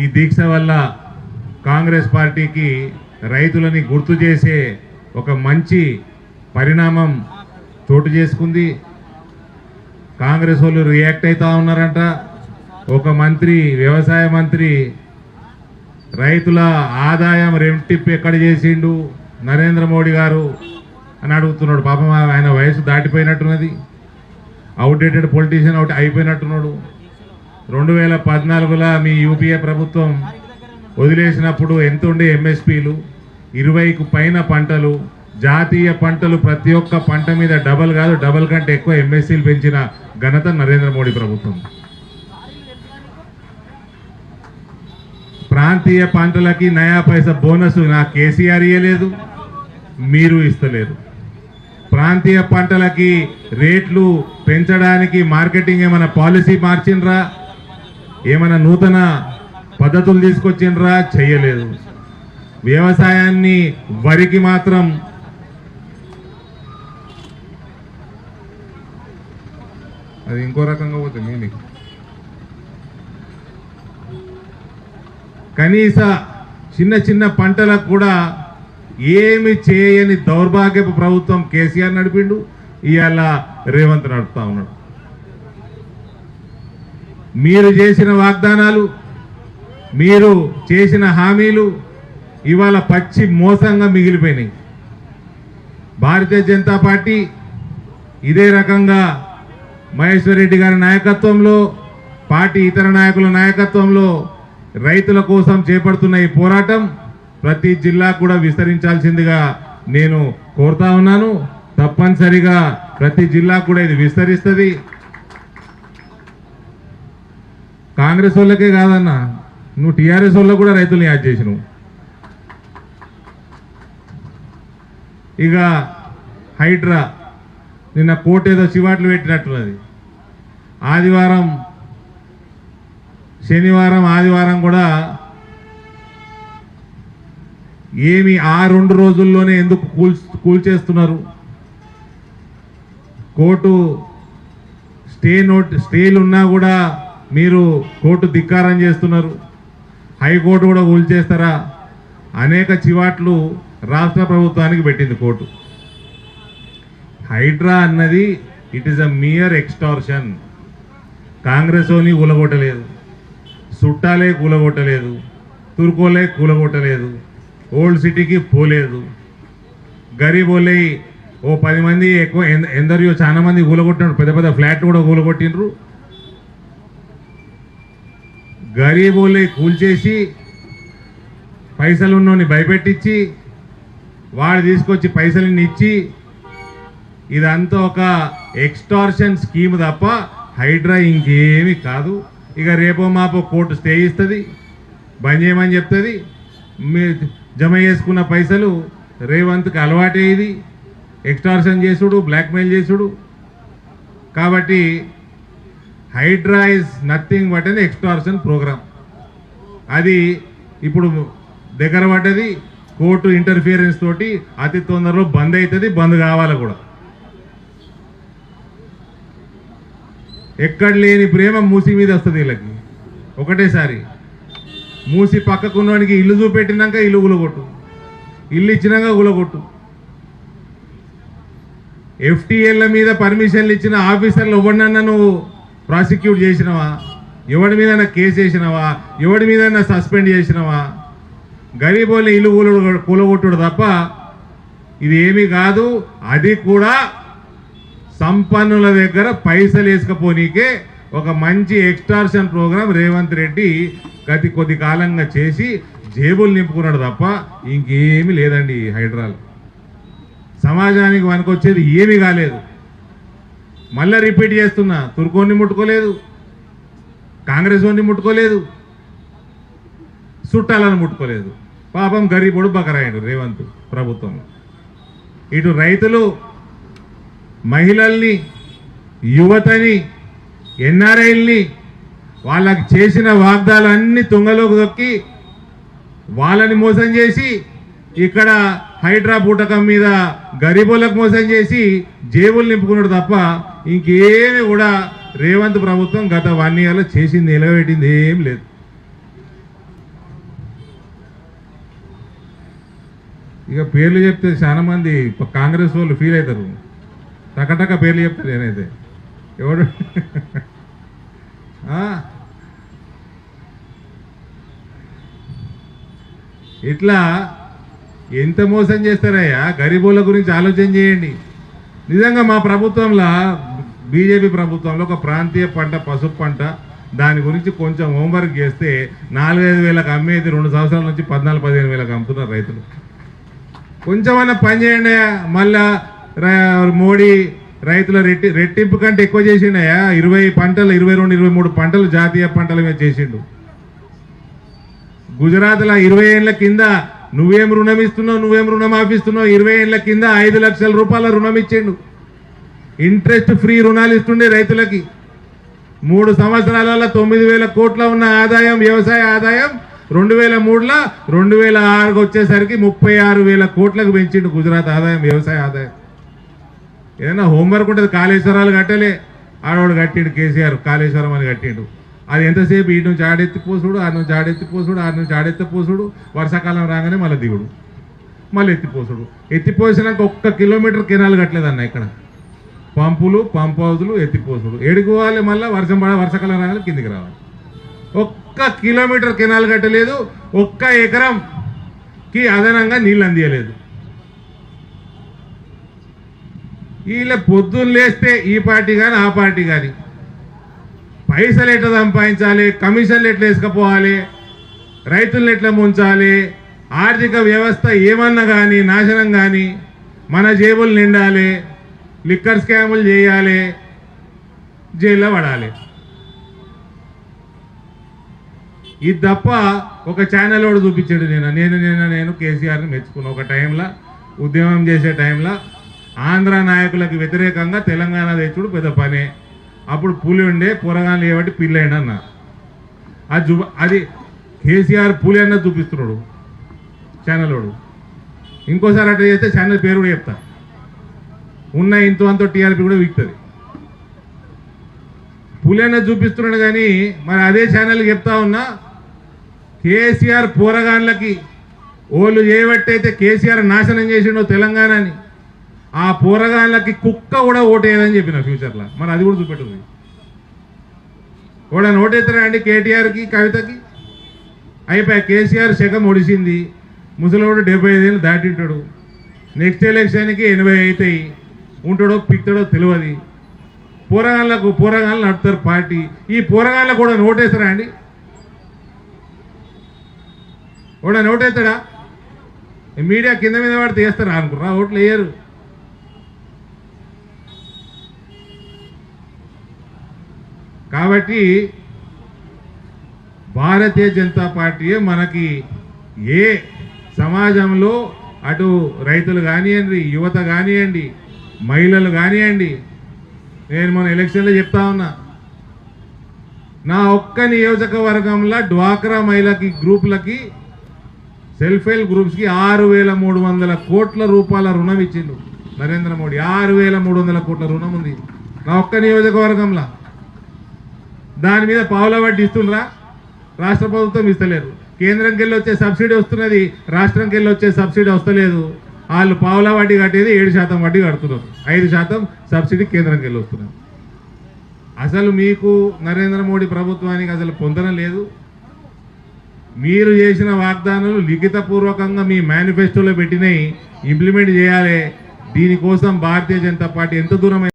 ఈ దీక్ష వల్ల కాంగ్రెస్ పార్టీకి రైతులని గుర్తు చేసే ఒక మంచి పరిణామం చోటు చేసుకుంది. కాంగ్రెస్ వాళ్ళు రియాక్ట్ అవుతూ ఉన్నారంట. ఒక మంత్రి వ్యవసాయ మంత్రి రైతుల ఆదాయం రెట్టింపు ఎక్కడ చేసిండు? నరేంద్ర మోడీ గారు అని అడుగుతున్నాడు. పాపం ఆయన వయసు దాటిపోయినట్టున్నది. అవుట్డేటెడ్ పొలిటీషియన్ అవుట్ అయిపోయినట్టున్నాడు. రెండు వేల పద్నాలుగులో మీ యూపీఏ ప్రభుత్వం వదిలేసినప్పుడు ఎంత ఉండే ఎంఎస్పీలు? ఇరవైకు పైన పంటలు జాతీయ పంటలు ప్రతి ఒక్క పంట మీద డబల్ కాదు డబల్ కంటే ఎక్కువ ఎంఎస్సీలు పెంచిన ఘనత నరేంద్ర మోడీ ప్రభుత్వం. ప్రాంతీయ పంటలకి నయా పైస బోనస్ నా కేసీఆర్ ఇయ్యలేదు మీరు ఇస్తలేదు. ప్రాంతీయ పంటలకి రేట్లు పెంచడానికి మార్కెటింగ్ ఏమైనా పాలసీ మార్చిండ్రా? ఏమైనా నూతన పద్ధతులు తీసుకొచ్చిండ్రా? చెయ్యలేదు. వ్యవసాయాన్ని వరికి మాత్రం అది ఇంకో రకంగా పోతుంది మీకు. కనీస చిన్న చిన్న పంటలకు కూడా ఏమి చేయని దౌర్భాగ్యపు ప్రభుత్వం కేసీఆర్ నడిపిండు. ఇవాళ రేవంత్ నడుపుతా ఉన్నాడు. మీరు చేసిన వాగ్దానాలు మీరు చేసిన హామీలు ఇవాళ పచ్చి మోసంగా మిగిలిపోయినాయి. భారతీయ జనతా పార్టీ ఇదే రకంగా మహేశ్వర్ రెడ్డి గారి నాయకత్వంలో పార్టీ ఇతర నాయకుల నాయకత్వంలో రైతుల కోసం చేపడుతున్న ఈ పోరాటం ప్రతి జిల్లా కూడా విస్తరించాల్సిందిగా నేను కోరుతా ఉన్నాను. తప్పనిసరిగా ప్రతి జిల్లా కూడా ఇది విస్తరిస్తుంది. కాంగ్రెస్ వాళ్ళకే కాదన్నా నువ్వు టీఆర్ఎస్ వాళ్ళకు కూడా రైతుల్ని యాడ్ చేసినావు. ఇక హైడ్రా నిన్న కోర్టు ఏదో చివాట్లు పెట్టినట్టున్నది. ఆదివారం శనివారం ఆదివారం కూడా ఏమి ఆ రెండు రోజుల్లోనే ఎందుకు కూల్ కూల్చేస్తున్నారు? కోర్టు స్టే నోట్ స్టేలు ఉన్నా కూడా మీరు కోర్టు ధిక్కారం చేస్తున్నారు. హైకోర్టు కూడా కూల్చేస్తారా అనేక చివాట్లు రాష్ట్ర ప్రభుత్వానికి పెట్టింది కోర్టు. హైడ్రా అన్నది it is a mere extortion. Congress ఓని కూలగొట్టలేదు సుట్టాలే కూలగొట్టలేదు. తుర్కోలే కూలగొట్టలేదు. ఓల్డ్ సిటీకి పోలేదు. గరీబోలే ఓ పది మంది ఎక్కువ ఎంద- ఎందరియో చాలా మంది కూలగొట్టినారు పెద్ద పెద్ద ఫ్లాట్ కూడా కూలగొట్టినరు గరీబోలే కూల్చేసి పైసలు ఉన్నోని భయపెట్టించి వాడు తీసుకొచ్చి పైసలని ఇచ్చి ఇదంతా ఒక ఎక్స్టార్షన్ స్కీమ్ తప్ప హైడ్రా ఇంకేమి కాదు. ఇక రేపో మాపో కోర్టు స్టే ఇస్తుంది బంద్ చేయమని చెప్తుంది. మీ జమ చేసుకున్న పైసలు రేవంత్కి అలవాటే ఇది ఎక్స్టార్షన్ చేసుడు బ్లాక్మెయిల్ చేసుడు. కాబట్టి Hydraa is nothing but an extortion program. అది ఇప్పుడు దగ్గర పడ్డది కోర్టు ఇంటర్ఫియరెన్స్ తోటి అతి తొందరలో బంద్ అవుతుంది బంద్ కావాలి కూడా. ఎక్కడ లేని ప్రేమ మూసి మీద వస్తుంది వీళ్ళకి. ఒకటేసారి మూసి పక్కకున్నవానికి ఇల్లు చూపెట్టినాక ఇల్లు గులగొట్టు ఇల్లు ఇచ్చినాక గులగొట్టు ఎఫ్టీఎల్ల మీద పర్మిషన్లు ఇచ్చిన ఆఫీసర్లు ఎవరినన్నా నువ్వు ప్రాసిక్యూట్ చేసినవా? ఎవడి మీద కేసు వేసినవా ఎవడి మీద సస్పెండ్ చేసినవా? గరీబోళ్ళ ఇల్లు కూల కూలగొట్టుడు తప్ప ఇది ఏమీ కాదు. అది కూడా సంపన్నుల దగ్గర పైసలు వేసుకపోనీకే ఒక మంచి ఎక్స్టార్షన్ ప్రోగ్రాం రేవంత్ రెడ్డి గతి కొద్ది కాలంగా చేసి జేబులు నింపుకున్నాడు తప్ప ఇంకేమీ లేదండి ఈ హైడ్రాల్. సమాజానికి వనకొచ్చేది ఏమీ కాలేదు. మళ్ళీ రిపీట్ చేస్తున్నా తుర్కోని ముట్టుకోలేదు కాంగ్రెస్ వాడిని ముట్టుకోలేదు చుట్టాలను ముట్టుకోలేదు. పాపం గరీబుడు బకరాయుడు రేవంత్ ప్రభుత్వం ఇటు రైతులు మహిళల్ని యువతని ఎన్ఆర్ఐల్ని వాళ్ళకి చేసిన వాగ్దాలన్నీ తుంగలోకి దొక్కి వాళ్ళని మోసం చేసి ఇక్కడ హైడ్రా పూటకం మీద గరీబులకు మోసం చేసి జేబులు నింపుకున్నాడు తప్ప ఇంకేమి కూడా రేవంత్ ప్రభుత్వం గత వన్ ఇయర్లో చేసింది నిలబెట్టింది ఏం లేదు. ఇక పేర్లు చెప్తే చాలా మంది కాంగ్రెస్ వాళ్ళు ఫీల్ అవుతారు. టకటక పేర్లు చెప్తారు నేనైతే. ఎవడు? ఇట్లా ఎంత మోసం చేస్తారయ్యా? గరీబుల గురించి ఆలోచన చేయండి. నిజంగా మా ప్రభుత్వంలో బీజేపీ ప్రభుత్వంలో ఒక ప్రాంతీయ పంట పసుపు పంట దాని గురించి కొంచెం హోంవర్క్ చేస్తే నాలుగైదు వేలకు అమ్మేది రెండు సంవత్సరాల నుంచి పద్నాలుగు పదిహేను వేలకు అమ్ముతున్నారు రైతులు. కొంచెమన్నా పని చేయండి మళ్ళా మోడీ రైతుల రెట్టి రెట్టింపు కంటే ఎక్కువ చేసిండయా ఇరవై పంటలు ఇరవై రెండు ఇరవై మూడు పంటలు జాతీయ పంటల మీద చేసిండు. గుజరాత్లో ఇరవై ఏళ్ళ కింద నువ్వేం రుణం ఇస్తున్నావు నువ్వేం రుణం ఆపిస్తున్నావు? ఇరవై ఏళ్ళ కింద ఐదు లక్షల రూపాయల రుణం ఇచ్చిండు. ఇంట్రెస్ట్ ఫ్రీ రుణాలు ఇస్తుండే రైతులకి. మూడు సంవత్సరాలలో తొమ్మిది వేల కోట్ల ఉన్న ఆదాయం వ్యవసాయ ఆదాయం రెండు వేల మూడులో రెండు వేల ఆరుకు వచ్చేసరికి ముప్పై ఆరు వేల కోట్లకు పెంచిండు గుజరాత్ ఆదాయం వ్యవసాయ ఆదాయం. ఏదైనా హోంవర్క్ ఉంటుంది కాళేశ్వరాలు కట్టలే. ఆడవాడు కట్టిండు కేసీఆర్ కాళేశ్వరం అని కట్టిండు. అది ఎంతసేపు ఈ నుంచి ఆడెత్తి పోసుడు ఆ నుంచి ఆడెత్తి పోసుడు ఆ నుంచి ఆడెత్తి పోసుడు వర్షాకాలం రాగానే మళ్ళీ దిగుడు. మళ్ళీ ఎత్తిపోసుడు ఎత్తిపోసినాక ఒక్క కిలోమీటర్ కెనాల్ కట్టలేదన్న ఇక్కడ. పంపులు పంప్ హౌజులు ఎత్తిపోసుడు ఎడుకోవాలి మళ్ళీ వర్షం పడ వర్షాకాలం రాగానే కిందికి రావాలి. ఒక్క కిలోమీటర్ కెనాల్ కట్టలేదు ఒక్క ఎకరంకి అదనంగా నీళ్ళు అందియలేదు. వీళ్ళ పొద్దున్న లేస్తే ఈ పార్టీ కానీ ఆ పార్టీ కానీ పైసలు ఎట్లా సంపాదించాలి? కమిషన్లు ఎట్లా వేసుకపోవాలి? రైతులను ఎట్లా ముంచాలి? ఆర్థిక వ్యవస్థ ఏమన్నా కానీ నాశనం కానీ మన జేబులు నిండాలి లిక్కర్ స్కాములు చేయాలి జైల్లో పడాలి. ఇది తప్ప ఒక ఛానల్ కూడా చూపించాడు నేను నేను నేను నేను కేసీఆర్ని మెచ్చుకున్న ఒక టైంలో ఉద్యమం చేసే టైంలో ఆంధ్ర నాయకులకు వ్యతిరేకంగా తెలంగాణ తెచ్చుడు పెద్ద పనే. అప్పుడు పులి ఉండే పొరగాలు ఏబట్టి పిల్లైండి అన్న. అది చూ అది కేసీఆర్ పులి అన్న చూపిస్తున్నాడు ఛానల్ వాడు ఇంకోసారి అట్లా చేస్తే ఛానల్ పేరు కూడా చెప్తా. ఉన్న ఇంతో అంతో టీఆర్పీ కూడా విక్తుంది. పులి అన్న చూపిస్తున్నాడు కానీ మరి అదే ఛానల్ చెప్తా ఉన్నా కేసీఆర్ పోరగాన్లకి ఓళ్ళు చేయబట్టయితే కేసీఆర్ నాశనం చేసిండో తెలంగాణని. ఆ పోరగాళ్ళకి కుక్క కూడా ఓటేయదని చెప్పిన ఫ్యూచర్లో. మరి అది కూడా చూపెట్టుంది. కూడా ఓటేస్తారా అండి కేటీఆర్కి కవితకి? అయిపోయి కేసీఆర్ శకం ఒడిసింది. ముసలివాడు డెబ్బై ఐదేళ్ళు దాటింటాడు. నెక్స్ట్ ఎలక్షన్కి ఎనభై అవుతాయి ఉంటాడో పిక్తాడో తెలియదు పోరగాళ్ళకు పోరగాళ్ళు నడుపుతారు పార్టీ. ఈ పోరగాళ్ళకు కూడా నోటేస్తారా అండి? కూడా నోటేస్తాడా మీడియా కింద మీద పడితే వేస్తారా అనుకున్నా ఓట్లు వేయరు. కాబట్టి భారతీయ జనతా పార్టీయే మనకి ఏ సమాజంలో అటు రైతులు కానివ్వండి యువత కానివ్వండి మహిళలు కానివ్వండి నేను మన ఎలక్షన్లో చెప్తా ఉన్నా. నా ఒక్క నియోజకవర్గంలో డ్వాక్రా మహిళకి గ్రూపులకి సెల్ఫ్ హెల్ప్ గ్రూప్స్కి ఆరు వేల మూడు వందల కోట్ల రూపాయల రుణం ఇచ్చిండు నరేంద్ర మోడీ. ఆరు వేల మూడు వందల కోట్ల రుణం ఉంది నా ఒక్క నియోజకవర్గంలో. దాని మీద పావుల వడ్డీ ఇస్తుండ్రా రాష్ట్ర ప్రభుత్వం ఇస్తలేరు కేంద్రంకి వెళ్ళి వచ్చే సబ్సిడీ వస్తున్నది రాష్ట్రంకి వెళ్ళి వచ్చే సబ్సిడీ వస్తలేదు. వాళ్ళు పావుల వడ్డీ కట్టేది ఏడు శాతం వడ్డీ కడుతున్నారు. ఐదు శాతం సబ్సిడీ కేంద్రంకి వెళ్ళి వస్తున్నారు అసలు మీకు నరేంద్ర మోడీ ప్రభుత్వానికి అసలు పొందడం లేదు? మీరు చేసిన వాగ్దానాలు లిఖితపూర్వకంగా మీ మేనిఫెస్టోలో పెట్టినవి ఇంప్లిమెంట్ చేయాలి. దీనికోసం భారతీయ జనతా పార్టీ ఎంత దూరం